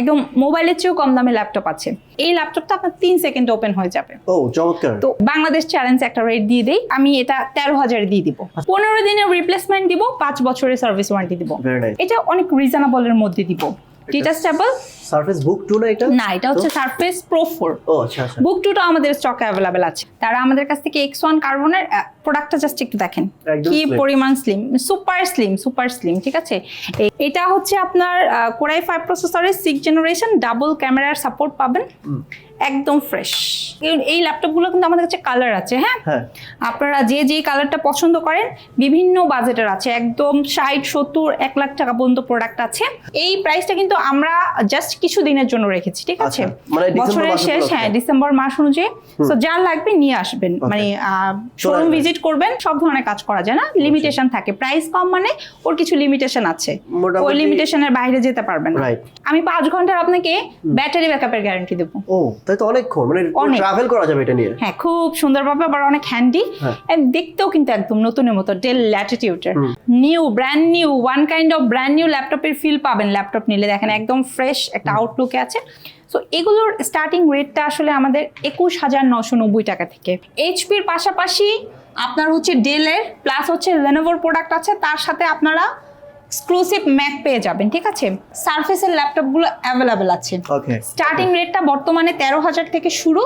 একদম মোবাইলের চেয়েও কম দামে ল্যাপটপ আছে। এই ল্যাপটপটা আপনার তিন সেকেন্ডে ওপেন হয়ে যাবে। ও চমৎকার। তো বাংলাদেশ চ্যালেঞ্জ একটা রেট দিয়ে দেই আমি এটা তেরো হাজার দিয়ে দিব। পনেরো দিনের রিপ্লেসমেন্ট দিব পাঁচ বছরের সার্ভিস ওয়ারেন্টি দিব। এটা অনেক রিজনেবলের মধ্যে দিব। ডিটাচেবল সারফেস বুক টু না এটা? না এটা হচ্ছে সারফেস প্রো 4 ও আচ্ছা আচ্ছা। বুক টুটা আমাদের স্টকে অ্যাভেলেবেল আছে। তারা আমাদের কাছ থেকে এক্স ওয়ান কার্বনের প্রোডাক্টটা জাস্ট একটু দেখেন। কি পরিমাণ slim super slim super slim ঠিক আছে? এটা হচ্ছে আপনার কোরাই ফাইভ প্রসেসরের সিক্স জেনারেশন ডাবল ক্যামেরার সাপোর্ট পাবেন। একদম ফ্রেশ এই ল্যাপটপগুলো কিন্তু আমাদের কাছে কালার আছে হ্যাঁ? হ্যাঁ। আপনারা যে যে কালারটা পছন্দ করেন বিভিন্ন বাজেটের আছে। একদম ষাট সত্তর এক লাখ টাকা পর্যন্ত প্রোডাক্ট আছে। এই প্রাইসটা কিন্তু আমরা জাস্ট কিছু দিনের জন্য রেখেছি ঠিক আছে? আচ্ছা, মানে বছরের শেষ হ্যাঁ ডিসেম্বর মাস অনুযায়ী। তো যার লাগবে নিয়ে আসবেন। মানে শোরুম। ভিজিট করবেন সব ধরনের কাজ করা যায় না। লিমিটেশন থাকে। প্রাইস কম মানে ওর কিছু লিমিটেশন আছে। ওই লিমিটেশনের বাইরে যেতে পারবেন না। আমি পাঁচ ঘণ্টার আপনাকে ব্যাটারি ব্যাকআপের গ্যারান্টি দেবো। তাই তো অনেকক্ষণ মানে ট্রাভেল করা যাবে এটা নিয়ে। হ্যাঁ খুব সুন্দরভাবে আবার অনেক হ্যান্ডি হ্যাঁ। দেখতেও কিন্তু একদম নতুনের মতো Dell ল্যাটিটিউডের new brand new one kind of brand new ল্যাপটপের ফিল পাবেন ল্যাপটপ নিলে। দেখেন একদম ফ্রেশ একটা আউটলুকে আছে। সো এগুলোর স্টার্টিং রেটটা আসলে আমাদের একুশ হাজার নশো নব্বই টাকা থেকে। এইচপির পাশাপাশি আপনার হচ্ছে ডেলের প্লাস হচ্ছে লেনোভোর প্রোডাক্ট আছে। তার সাথে আপনারা এক্সক্লুসিভ ম্যাক পেয়ে যাবেন ঠিক আছে? সার্ফেসের ল্যাপটপগুলো অ্যাভেলেবেল আছে। ওকে স্টার্টিং রেটটা বর্তমানে তেরো হাজার থেকে শুরু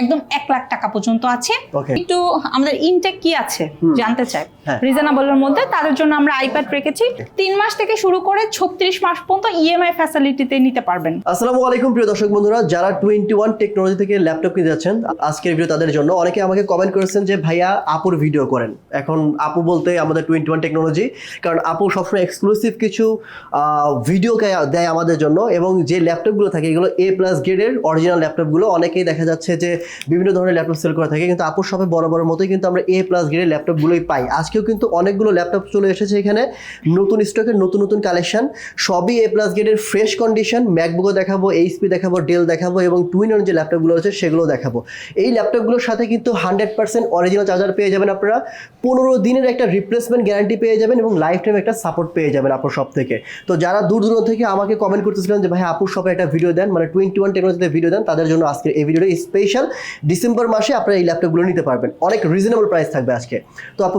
একদম এক লাখ টাকা পর্যন্ত আছে. একটু আমাদের ইনটেক কি আছে জানতে চাই। হ্যাঁ। রিজনেবলের মধ্যে তাদের জন্য আমরা আইপ্যাড রেখেছি। তিন মাস থেকে শুরু করে ছত্রিশ মাস পর্যন্ত E ইএমআই ফ্যাসিলিটিতে নিতে পারবেন। আসসালামু আলাইকুম প্রিয় দর্শক বন্ধুরা। যারা টোয়েন্টি ওয়ান টেকনোলজি থেকে ল্যাপটপ কিনতে যাচ্ছেন আজকের ভিডিও তাদের জন্য। অনেকে আমাকে কমেন্ট করেছেন যে ভাইয়া আপুর ভিডিও করেন। এখন আপু বলতে আমাদের টোয়েন্টি ওয়ান টেকনোলজি কারণ আপু সবসময় এক্সক্লুসিভ কিছু ভিডিও দেয় আমাদের জন্য এবং যে ল্যাপটপগুলো থাকে এগুলো এ প্লাস গ্রেডের অরিজিনাল ল্যাপটপগুলো অনেকেই দেখা যাচ্ছে যে বিভিন্ন ধরনের ল্যাপটপ সেল করে থাকে কিন্তু আপুর শপে বড় বড় মতোই কিন্তু আমরা এ প্লাস গ্রেডের ল্যাপটপগুলোই পাই। আজকেও কিন্তু অনেকগুলো ল্যাপটপ চলে এসেছে এখানে, নতুন স্টকের নতুন নতুন কালেকশন সবই এ প্লাস গ্রেডের ফ্রেশ কন্ডিশন ম্যাকবুকও দেখাবো এইচপি দেখাবো ডেল দেখাবো এবং টুইনের যে ল্যাপটপগুলো আছে সেগুলো দেখাবো। এই ল্যাপটপগুলোর সাথে কিন্তু হান্ড্রেড পার্সেন্ট অরিজিনাল চার্জার পেয়ে যাবেন আপনারা, পনেরো দিনের একটা রিপ্লেসমেন্ট গ্যারান্টি পেয়ে যাবেন এবং লাইফ টাইম একটা সাপোর্ট পেয়ে যাবেন আপুর শপ থেকে। তো যারা দূর দূরান্ত থেকে আমাকে কমেন্ট করতেছিলেন যে ভাই আপুর শপে একটা ভিডিও দেন। মানে টোয়েন্টি ওয়ান টেকনোলজিতে ভিডিও দেন তাদের জন্য আজকে এই ভিডিওটা স্পেশাল ডিসেম্বর মাসে আপনারা এই ল্যাপটপগুলো নিতে পারবেন। অনেক রিজনেবল প্রাইস থাকবে আজকে। তো আপু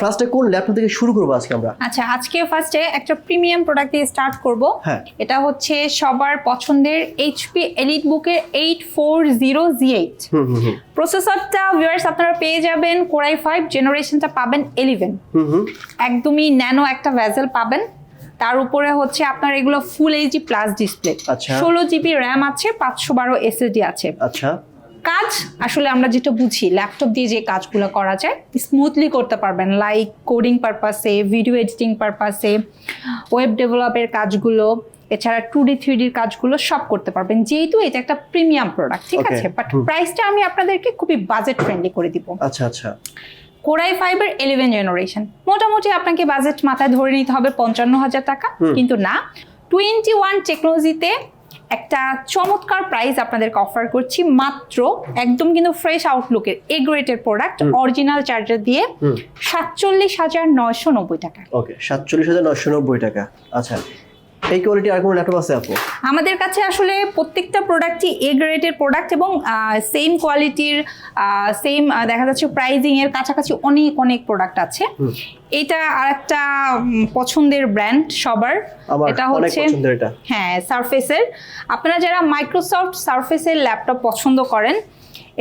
ফার্স্টে কোন ল্যাপটপ থেকে শুরু করব আজকে আমরা? আচ্ছা আজকে ফার্স্টে একটা প্রিমিয়াম প্রোডাক্ট দিয়ে স্টার্ট করব। হ্যাঁ। এটা হচ্ছে সবার পছন্দের এইচপি এলিট বুকের eight four zero G eight hmm hmm hmm. প্রসেসরটা viewers আপনারা পেয়ে যাবেন কোরাই ফাইভ জেনারেশনটা পাবেন এলিভেন একদমই ন্যানো একটা ভেজেল পাবেন। তার উপরে হচ্ছে আপনার এগুলো ফুল এইচডি প্লাস ডিসপ্লে। ষোলো জিবি র্যাম আছে পাঁচশো বারো এসএসডি আছে। আচ্ছা। কাজ আসলে আমরা যেটা বুঝি ল্যাপটপ দিয়ে যে কাজগুলো করা যায় স্মুথলি করতে পারবেন। লাইক কোডিং পারপাসে ভিডিও এডিটিং পারপাসে ওয়েব ডেভেলপের কাজগুলো এছাড়া টু ডি থ্রি ডির কাজগুলো সব করতে পারবেন। যেহেতু এটা একটা প্রিমিয়াম প্রোডাক্ট ঠিক আছে? বাট প্রাইসটা আমি আপনাদেরকে খুবই বাজেট ফ্রেন্ডলি করে দিব। আচ্ছা আচ্ছা। কোরাই ফাইবার ইলেভেন জেনারেশন মোটামুটি আপনাকে বাজেট মাথায় ধরে নিতে হবে পঞ্চান্ন হাজার টাকা। কিন্তু না টোয়েন্টি ওয়ান টেকনোলজিতে একটা চমৎকার প্রাইস আপনাদেরকে অফার করছি। মাত্র একদম কিন্তু ফ্রেশ আউটলুকের এ গ্রেটের প্রোডাক্ট অরিজিনাল চার্জার দিয়ে সাতচল্লিশ হাজার নয়শো নব্বই টাকা। ওকে সাতচল্লিশ হাজার নশো নব্বই টাকা। আচ্ছা এই কোয়ালিটি আর কোনো ল্যাপটপ আছে আপু? আমাদের কাছে আসলে প্রত্যেকটা প্রোডাক্টই এ গ্রেডের প্রোডাক্ট এবং সেম কোয়ালিটির সেম দেখা যাচ্ছে প্রাইজিং এর কাছাকাছি অনেক অনেক প্রোডাক্ট আছে। এটা আরেকটা উম, পছন্দের ব্র্যান্ড সবার। এটা হচ্ছে হ্যাঁ সারফেসের আপনারা যারা মাইক্রোসফট সারফেসের ল্যাপটপ পছন্দ করেন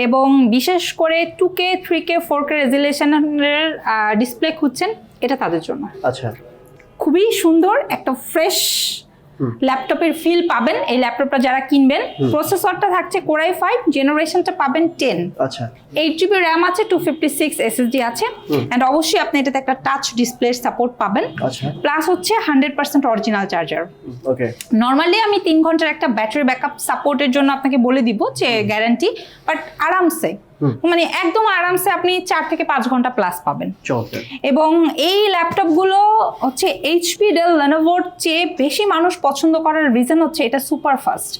এবং বিশেষ করে two K three K four K রেজুলেশনের display খুঁজছেন এটা তাদের জন্য। আচ্ছা। খুবই সুন্দর একটা ফ্রেশ ল্যাপটপের ফিল পাবেন। এই ল্যাপটপটা যারা কিনবেন প্রসেসরটা থাকছে কোরাই ফাইভ জেনারেশনটা পাবেন টেন আচ্ছা। এইট জিবি র্যাম আছে টু ফিফটি সিক্স এসএসডি আছে। অ্যান্ড অবশ্যই আপনি এটাতে একটা টাচ ডিসপ্লে সাপোর্ট পাবেন। আচ্ছা। প্লাস হচ্ছে hundred percent original charger okay normally আমি তিন ঘণ্টার একটা ব্যাটারি ব্যাকআপ সাপোর্টের জন্য আপনাকে বলে দিব যে গ্যারান্টি বাট আরামসে। মানে একদম আরামসে আপনি চার থেকে পাঁচ ঘণ্টা প্লাস পাবেন। এবং এই ল্যাপটপগুলো হচ্ছে এইচপি ডেল লেনোভোর চেয়ে বেশি মানুষ পছন্দ করার রিজন হচ্ছে এটা সুপার ফাস্ট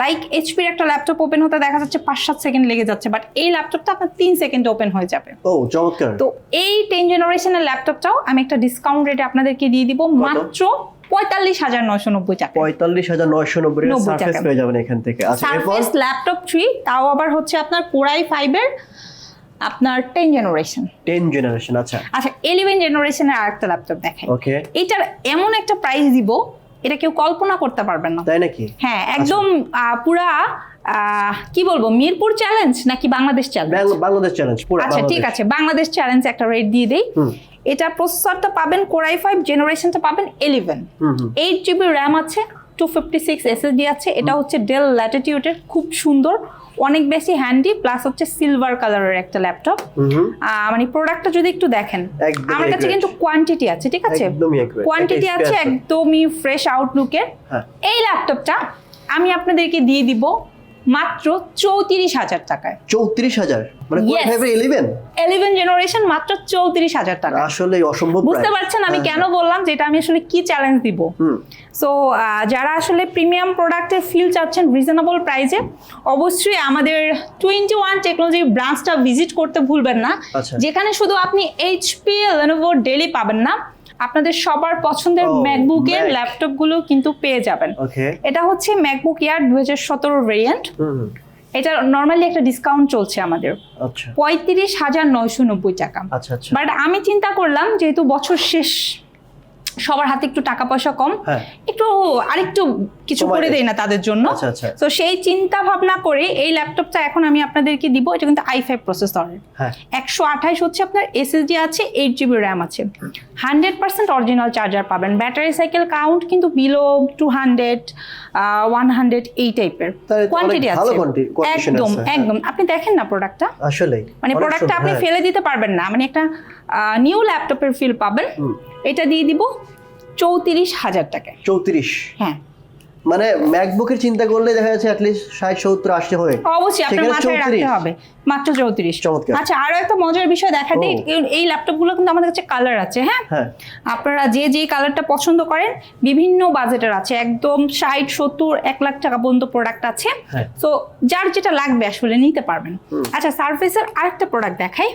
লাইক এইচপির একটা ল্যাপটপ ওপেন হতে দেখা যাচ্ছে পাঁচ সাত সেকেন্ড লেগে যাচ্ছে বাট এই ল্যাপটপটা আপনার তিন সেকেন্ডে ওপেন হয়ে যাবে। ও চমৎকার। তো এই টেন জেনারেশনের ল্যাপটপটাও আমি একটা ডিসকাউন্ট রেটে আপনাদেরকে দিয়ে দিব মাত্র পঁয়তাল্লিশ হাজার নয়শো নব্বই টাকা। পঁয়তাল্লিশ হাজার নয়শো নব্বই সার্ফেস পেয়ে যাবেন এখান থেকে। আচ্ছা সারফেস ল্যাপটপ থ্রি তাও আবার হচ্ছে আপনার কোরাই ফাইভের আপনার টেন জেনারেশন টেন জেনারেশন আচ্ছা। আচ্ছা ইলেভেন জেনারেশনের আরেকটা ল্যাপটপ দেখাই। ওকে এটার এমন একটা প্রাইস দিব এটা কেউ কল্পনা করতে পারবেন না। তাই নাকি? হ্যাঁ একদম আহ, পুরা কি বলব মিরপুর চ্যালেঞ্জ নাকি বাংলাদেশ চ্যালেঞ্জ বাংলাদেশ চ্যালেঞ্জ আচ্ছা ঠিক আছে বাংলাদেশ চ্যালেঞ্জ একটা রেট দিয়ে দেই। এটা প্রসেসরটা পাবেন কোরাই ফাইভ জেনারেশনটা পাবেন ইলেভেন এইট জিবি র্যাম আছে টু ফিফটি সিক্স এসএসডি আছে এটা হচ্ছে ডেল ল্যাটিটিউডের খুব সুন্দর। অনেক বেশি হ্যান্ডি প্লাস হচ্ছে সিলভার কালারের একটা ল্যাপটপ মানে প্রোডাক্টটা যদি একটু দেখেন আমার কাছে কিন্তু কোয়ান্টিটি আছে ঠিক আছে? কোয়ান্টিটি আছে একদমই ফ্রেশ আউটলুকের হ্যাঁ। এই ল্যাপটপটা আমি আপনাদেরকে দিয়ে দিব মাত্র চৌত্রিশ হাজার টাকায়। চৌত্রিশ হাজার? মানে Yes. ইলেভেন ইলেভেন জেনারেশন মাত্র চৌত্রিশ হাজার টাকা। আসলে অসম্ভব বুঝতে পারছেন আমি হ্যাঁ, কেন বললাম যেটা আমি আসলে কি চ্যালেঞ্জ দিব? সো যারা আসলে প্রিমিয়াম প্রোডাক্টের ফিল চাচ্ছেন রিজনেবল প্রাইসে অবশ্যই আমাদের টোয়েন্টি ওয়ান টেকনোলজি ব্রাঞ্চটা ভিজিট করতে ভুলবেন না। আচ্ছা। যেখানে শুধু আপনি এইচপি লেনোভো ডেলি পাবেন না আপনাদের সবার পছন্দের ম্যাকবুক ম্যাকবুকের ল্যাপটপ ল্যাপটপগুলো কিন্তু পেয়ে যাবেন। এটা হচ্ছে ম্যাকবুক ইয়ার দু হাজার সতেরো ভেরিয়েন্ট এটা নর্মালি একটা ডিসকাউন্ট চলছে আমাদের। আচ্ছা। পঁয়ত্রিশ হাজার নয়শো নব্বই টাকা। আচ্ছা আচ্ছা। বাট আমি চিন্তা করলাম যেহেতু বছর শেষ সবার হাতে একটু টাকা পয়সা কম হ্যাঁ। একটু আরেকটু কিছু করে দেয়। দেই না তাদের জন্য। আচ্ছা আচ্ছা। তো সেই চিন্তা ভাবনা করে এই ল্যাপটপটা এখন আমি আপনাদেরকে দিব এটা কিন্তু আই ফাইভ প্রসেসরের হ্যাঁ। একশো আঠাইশ হচ্ছে আপনার এসএসডি আছে এইট জিবি র্যাম আছে। হান্ড্রেড পার্সেন্ট অরিজিনাল চার্জার পাবেন। ব্যাটারি সাইকেল কাউন্ট কিন্তু below two hundred one hundred এই টাইপের কোয়ান্টিটি আছে। একদম হ্যাঁ। একদম। আপনি দেখেন না প্রোডাক্টটা আসলে মানে প্রোডাক্টটা আপনি ফেলে দিতে পারবেন না। মানে একটা নিউ ল্যাপটপের ফিল পাবেন। এটা দিয়ে দিব চৌত্রিশ হাজার টাকা। চৌত্রিশ? হ্যাঁ। মানে ম্যাকবুকের চিন্তা করলে দেখা যাচ্ছে অ্যাটলিস্ট ষাট সত্তর আশি হয় অবশ্যই আপনার মাথায় রাখতে হবে। মাত্র চৌত্রিশ। চমৎকার। আচ্ছা আরও একটা মজার বিষয় দেখা দিই এই- ল্যাপটপগুলো কিন্তু আমাদের কাছে কালার আছে হ্যাঁ? হ্যাঁ। আপনারা যে যে কালারটা পছন্দ করেন বিভিন্ন বাজেটের আছে। একদম ষাট সত্তর এক লাখ টাকা পর্যন্ত প্রোডাক্ট আছে। হ্যাঁ। তো যার যেটা লাগবে আসলে নিতে পারবেন। আচ্ছা সার্ফেসের আরেকটা প্রোডাক্ট দেখাই।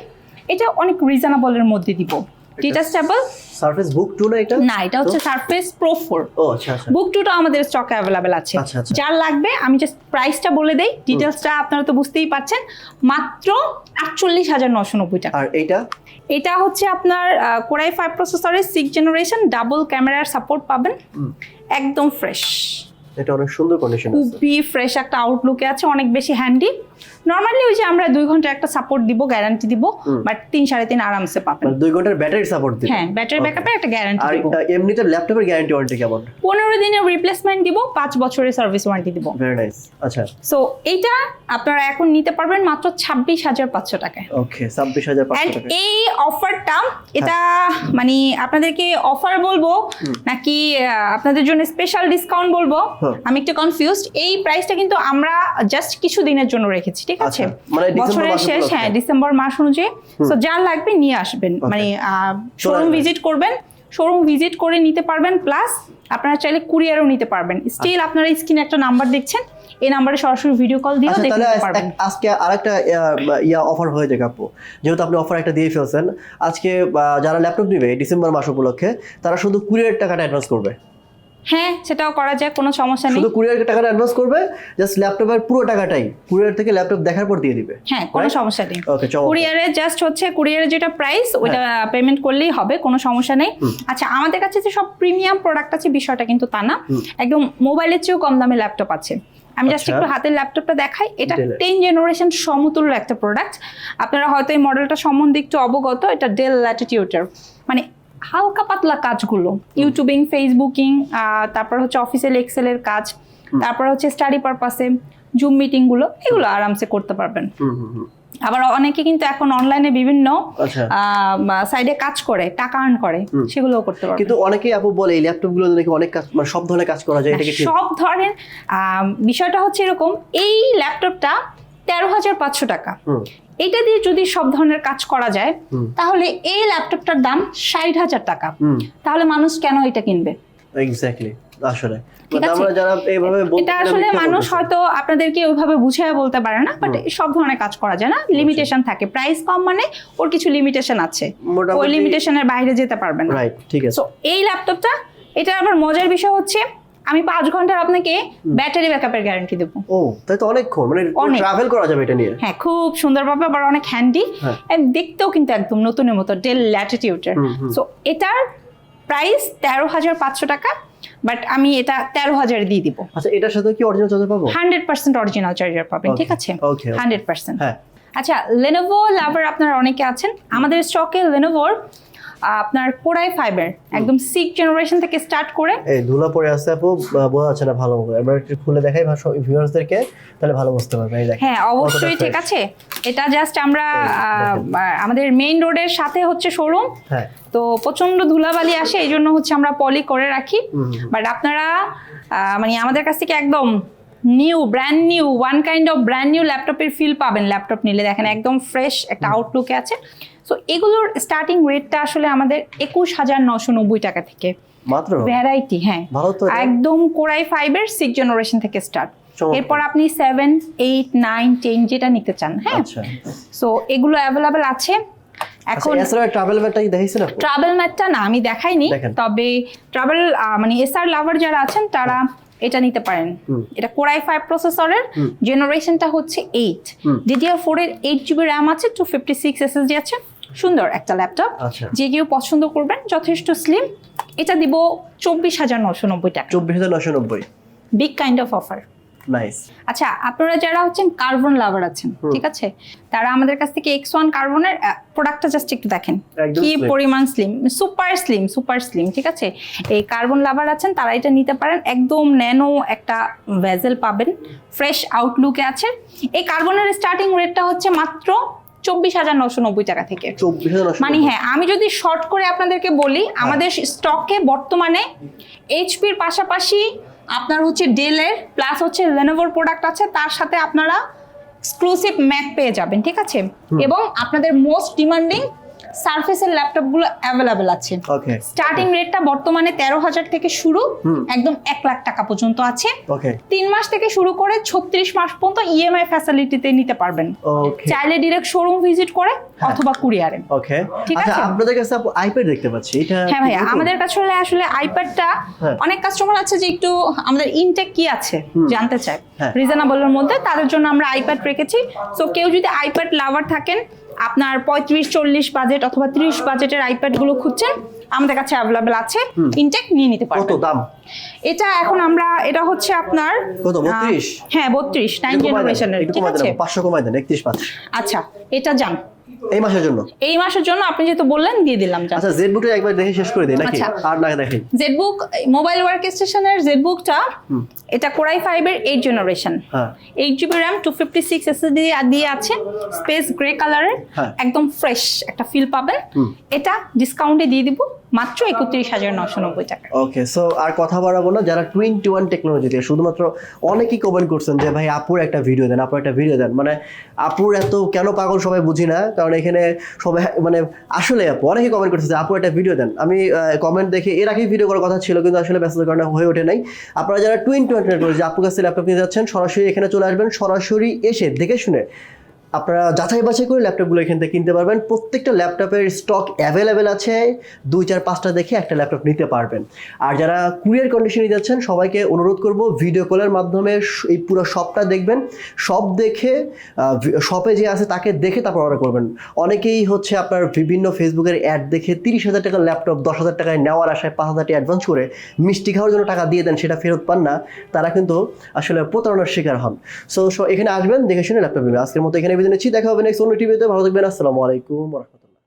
এটা অনেক রিজনেবলের মধ্যে দিব। ডিটাচেবল সারফেস বুক টু না এটা? না এটা হচ্ছে সারফেস প্রো ফোর ও আচ্ছা আচ্ছা। বুক টুটা আমাদের স্টকে অ্যাভেলেবেল আছে। আচ্ছা, আচ্ছা। যার লাগবে আমি জাস্ট প্রাইসটা বলে দেই। ডিটেলসটা আপনারা তো বুঝতেই পারছেন মাত্র আটচল্লিশ হাজার নশো নব্বই টাকা। আর এইটা এটা হচ্ছে আপনার কোরাই ফাইভ প্রসেসরের সিক্স জেনারেশন ডাবল ক্যামেরার সাপোর্ট পাবেন। একদম ফ্রেশ এটা অনেক সুন্দর কন্ডিশন আছে। খুবই ফ্রেশ একটা আউটলুকে আছে অনেক বেশি হ্যান্ডি নর্মালি ওই যে আমরা দুই ঘণ্টা একটা সাপোর্ট দিব গ্যারান্টি দিব বাট তিন সাড়ে তিন আরামসে পাবেন। মানে দুই ঘণ্টার ব্যাটারি সাপোর্ট দিবে হ্যাঁ ব্যাটারি. ব্যাকআপের একটা গ্যারান্টি আর দিব। এমনিতে ল্যাপটপের গ্যারান্টি ওয়ারেন্টি কেমন? পনেরো দিনের রিপ্লেসমেন্ট দিব পাঁচ বছরের সার্ভিস ওয়ারেন্টি দিব। ভেরি নাইস আচ্ছা। সো এইটা আপনারা এখন নিতে পারবেন মাত্র ছাব্বিশ হাজার পাঁচশো টাকায়। ওকে ছাব্বিশ হাজার পাঁচশো অ্যান্ড টাকা এই অফারটা এটা মানে আপনাদেরকে অফার বলব নাকি আপনাদের জন্য স্পেশাল ডিসকাউন্ট বলব? আমি একটু কনফিউজড এই প্রাইসটা কিন্তু আমরা জাস্ট কিছু দিনের জন্য রেখেছি ঠিক আছে? আচ্ছা, মানে ডিসেম্বর বছরের শেষ হ্যাঁ ডিসেম্বর মাস অনুযায়ী। তো যা লাগবে নিয়ে আসবেন। মানে শোরুম ভিজিট করবেন শোরুম ভিজিট করে নিতে পারবেন প্লাস আপনারা চাইলে কুরিয়ারও নিতে পারবেন। স্টিল আপনারা স্ক্রিনে একটা নাম্বার দেখছেন এই নাম্বারে সরাসরি ভিডিও কল দিয়েও আচ্ছা দেখে তাহলে নিতে আজ- পারবেন। আজকে আরেকটা ইয়া অফার হয়ে যাবে আপু। যেহেতু আপনি অফার একটা দিয়ে ফেলছেন আজকে যারা ল্যাপটপ নেবে ডিসেম্বর মাস উপলক্ষে তারা শুধু কুরিয়ার টাকাটা অ্যাডভান্স করবে। হ্যাঁ সেটাও করা যায় কোনো সমস্যা নেই। শুধু কুরিয়ার টাকাটা অ্যাডভান্স করবে জাস্ট ল্যাপটপের পুরো টাকাটাই কুরিয়ার থেকে ল্যাপটপ দেখার পর দিয়ে দিবে। হ্যাঁ কোনো সমস্যা নেই। কুরিয়ারে জাস্ট হচ্ছে কুরিয়ারে যেটা প্রাইস ওইটা পেমেন্ট করলেই হবে কোনো সমস্যা নেই। আচ্ছা আমাদের কাছে যে সব প্রিমিয়াম প্রোডাক্ট আছে বিষয়টা কিন্তু তা না। একদম মোবাইলের চেয়েও কম দামে ল্যাপটপ আছে। আমি জাস্ট আচ্ছা। একটু হাতের ল্যাপটপটা দেখাই। এটা টেন জেনারেশন সমতুল্য একটা প্রোডাক্ট আপনারা হয়তো এই মডেলটা সম্বন্ধে একটু অবগত এটা ডেল ল্যাটিটিউডের মানে হালকা পাতলা কাজগুলো ইউটিউবিং ফেসবুকিং তারপর হচ্ছে অফিসিয়াল এক্সেলের কাজ তারপর হচ্ছে স্টাডি পারপাসে জুম মিটিংগুলো এগুলো আরামসে করতে পারবেন। আবার অনেকে কিন্তু এখন অনলাইনে বিভিন্ন আচ্ছা। সাইডে কাজ করে টাকা আর্ন করে। সেগুলোও করতে পারবে কিন্তু অনেকেই আপু বলে এই ল্যাপটপগুলো নাকি অনেক কাজ মানে সব ধরনের কাজ করা যায় এটা কি সব ধরনের আহ, বিষয়টা হচ্ছে এরকম এই ল্যাপটপটা তেরো হাজার পাঁচশো টাকা। এটা দিয়ে যদি সব ধরনের কাজ করা যায় তাহলে এই ল্যাপটপটার দাম ষাট হাজার টাকা। তাহলে মানুষ কেন এটা কিনবে? এক্স্যাক্টলি আসলে। ঠিক মানে এটা আসলে মানুষ হয়তো আপনাদেরকে ওইভাবে বুঝিয়ে বলতে পারে না বাট সব ধরনের কাজ করা যায় না লিমিটেশন থাকে। প্রাইস কম মানে ওর কিছু লিমিটেশন আছে। ওই লিমিটেশনের বাইরে যেতে পারবেন রাইট ঠিক আছে। এই ল্যাপটপটা আবার মজার বিষয় হচ্ছে আমি পাঁচ ঘণ্টার আপনাকে ব্যাটারি ব্যাকআপের গ্যারান্টি দেবো। ও তাই তো অনেকক্ষণ মানে অনেক। ট্রাভেল করা যাবে এটা নিয়ে। হ্যাঁ খুব সুন্দরভাবে আবার অনেক হ্যান্ডি হ্যাঁ। দেখতেও কিন্তু একদম নতুনের মতো ডেল ল্যাটিটিউডের। সো এটার প্রাইস তেরো হাজার পাঁচশো টাকা বাট আমি এটা তেরো হাজার দিয়ে দিব। আচ্ছা এটার সাথে কি অরিজিনাল চার্জার পাবো? হান্ড্রেড পার্সেন্ট অরিজিনাল চার্জার পাবেন ঠিক আছে. হান্ড্রেড পার্সেন্ট হ্যাঁ। আচ্ছা লেনোভো লাভার আপনারা অনেকে আছেন। আমাদের স্টকে লেনোভোর আপনার কোরাই ফাইবার একদম সিক্স জেনারেশন থেকে স্টার্ট করে এই ধুলা পড়ে আসছে আপু বোঝা যাচ্ছে না ভালো করে এবার একটু খুলে দেখাই ভিউয়ার্সদেরকে তাহলে ভালো বুঝতে পারবে। এই দেখেন হ্যাঁ অবশ্যই ঠিক আছে। এটা জাস্ট আমরা আমাদের মেইন রোডের সাথে হচ্ছে শোরুম হ্যাঁ। তো প্রচণ্ড ধুলাবালি আসে এই জন্য হচ্ছে আমরা পলি করে রাখি। বাট আপনারা মানে আমাদের কাছ থেকে একদম new brand new one kind of brand new ল্যাপটপের ফিল পাবেন। ল্যাপটপ নিলে দেখেন একদম ফ্রেশ একটা আউটলুকে আছে। সো এগুলোর স্টার্টিং রেটটা আসলে আমাদের একুশ হাজার নশো নব্বই টাকা থেকে। মাত্র? ভ্যারাইটি হ্যাঁ। একদম কোরাই ফাইভের সিক্স জেনারেশন থেকে স্টার্ট এরপর আপনি সেভেন এইট নাইন টেন যেটা নিতে চান হ্যাঁ। আচ্ছা। সো এগুলো অ্যাভেলেবেল আছে। এখন আচ্ছা ট্রাভেল ব্যাগটা কি দেখাইছেন ট্রাভেল ম্যাটটা না আমি দেখাইনি। তবে ট্রাভেল মানে এসআর লাভার যারা আছেন তারা এটা নিতে পারেন। এটা কোরাই ফাইভ প্রসেসরের জেনারেশনটা হচ্ছে এইট হুম। ডিডিআর ফোর এর এইট জিবি র্যাম আছে টু ফিফটি সিক্স এসএসডি আছে। সুন্দর একটা ল্যাপটপ আচ্ছা। যে কেউ পছন্দ করবেন যথেষ্ট স্লিম এটা দিব চব্বিশ হাজার নশো নব্বই টাকা। চব্বিশ হাজার নশো নব্বই। Big kind of offer nice আচ্ছা আপনারা যারা হচ্ছেন কার্বন লাভার আছেন ঠিক আছে? তারা আমাদের কাছ থেকে এক্স ওয়ান কার্বনের প্রোডাক্টটা জাস্ট একটু দেখেন। কি পরিমাণ slim super slim super slim ঠিক আছে? এই কার্বন লাভার আছেন তারা এটা নিতে পারেন। একদম ন্যানো একটা ভেজেল পাবেন। ফ্রেশ আউটলুকে আছে। এই কার্বনের স্টার্টিং রেটটা হচ্ছে মাত্র চব্বিশ হাজার নশো নব্বই টাকা থেকে। মানে হ্যাঁ আমি যদি শর্ট করে আপনাদেরকে বলি আমাদের স্টকে বর্তমানে এইচপির পাশাপাশি আপনার হচ্ছে ডেলের প্লাস হচ্ছে লেনোভোর প্রোডাক্ট আছে তার সাথে আপনারা এক্সক্লুসিভ ম্যাক পেয়ে যাবেন ঠিক আছে? এবং আপনাদের মোস্ট ডিমান্ডিং সার্ফেসের ল্যাপটপগুলো অ্যাভেলেবেল আছে। স্টার্টিং রেটটা বর্তমানে তেরো হাজার থেকে শুরু একদম এক লাখ টাকা পর্যন্ত আছে। তিন মাস থেকে শুরু করে ছত্রিশ মাস পর্যন্ত ইএমআই ফ্যাসিলিটিতে নিতে পারবেন। চাইলে ডিরেক্ট শোরুম ভিজিট করে অথবা কুরিয়ারে ওকে ঠিক আচ্ছা আছে? আপনাদের কাছে আইপ্যাড দেখতে পাচ্ছি এটা হ্যাঁ ভাইয়া আমাদের কাছে আসলে আইপ্যাডটা হ্যাঁ। অনেক কাস্টমার আছে যে একটু আমাদের ইনটেক কি আছে জানতে চায়। হ্যাঁ। রিজনেবলের মধ্যে তাদের জন্য আমরা আইপ্যাড রেখেছি। সো কেউ যদি আইপ্যাড লাভার থাকেন আপনার পঁয়ত্রিশ চল্লিশ বাজেট অথবা ত্রিশ বাজেটের আইপ্যাডগুলো খুঁজছেন আমাদের কাছে অ্যাভেলেবেল আছে। ইনটেক নিয়ে নিতে কত দাম? এটা এখন আমরা এটা হচ্ছে আপনার কত, 32? হ্যাঁ বত্রিশ টাইম একটু কমায় দেন, জেনারেশনের ঠিক আছে? 500 কমাই দেন একত্রিশ পাঁচ আচ্ছা এটা যান এই মাসের জন্য এই মাসের জন্য আপনি যেহেতু বললেন দিয়ে দিলাম আচ্ছা জেড বুকটা একবার দেখে শেষ করে দিই নাকি আচ্ছা। আর না দেখি জেটবুক মোবাইল ওয়ার্ক স্টেশনের হুম। এটা কোরাই ফাইভের eight generation eight GB RAM two fifty six SSD দিয়ে আছে স্পেস গ্রে কালারের। একদম ফ্রেশ একটা ফিল পাবেন। এটা ডিসকাউন্টে দিয়ে দিব মাত্র একত্রিশ হাজার নশো নব্বই টাকা। ওকে সো আর কথা বাড়াবো না, যারা টোয়েন্টি ওয়ান টেকনোলজি দিয়ে শুধুমাত্র অনেকেই কমেন্ট করছেন যে, ভাই, আপুর একটা ভিডিও দেন, আপুর একটা ভিডিও দেন। মানে আপুর এত কেন পাগল সবাই বুঝি না, কারণ এখানে সবাই মানে আসলে আপু অনেকেই কমেন্ট করছে যে আপুর একটা ভিডিও দেন। আমি কমেন্ট দেখে, এর আগেই ভিডিও করার কথা ছিল, কিন্তু আসলে ব্যস্ততার কারণে হয়ে ওঠে নাই। আপনারা যারা টোয়েন্টি ওয়ান টেকনোলজি আপুর কাছে ল্যাপটপ নিয়ে যাচ্ছেন, সরাসরি এখানে চলে আসবেন, সরাসরি এসে দেখে শুনে আপনারা যাচাই বাছাই করে ল্যাপটপগুলো এখান থেকে কিনতে পারবেন। প্রত্যেকটা ল্যাপটপের স্টক অ্যাভেলেবেল আছে। দুই চার পাঁচটা দেখে একটা ল্যাপটপ নিতে পারবেন। আর যারা কুরিয়ার কন্ডিশনে যাচ্ছেন, সবাইকে অনুরোধ করব ভিডিও কলের মাধ্যমে এই পুরো শপটা দেখবেন। সব দেখে শপে যে আছে তাকে দেখে তারপর অর্ডার করবেন। অনেকেই হচ্ছে আপনার বিভিন্ন ফেসবুকের অ্যাড দেখে তিরিশ হাজার টাকার ল্যাপটপ, দশ হাজার টাকায় নেওয়ার আশায় পাঁচ হাজার টাকা অ্যাডভান্স করে মিষ্টি খাওয়ার জন্য টাকা দিয়ে দেন, সেটা ফেরত পান না। তারা কিন্তু আসলে প্রতারণার শিকার হন। সো এখানে আসবেন, দেখে শুনে ল্যাপটপ নেবেন। আজকের মতো এখানে বিদায় নিচ্ছি দেখা হবে নেক্সট অন্য টিভিতে ভালো থাকবেন আসসালামু আলাইকুম রহমতুল্লাহ।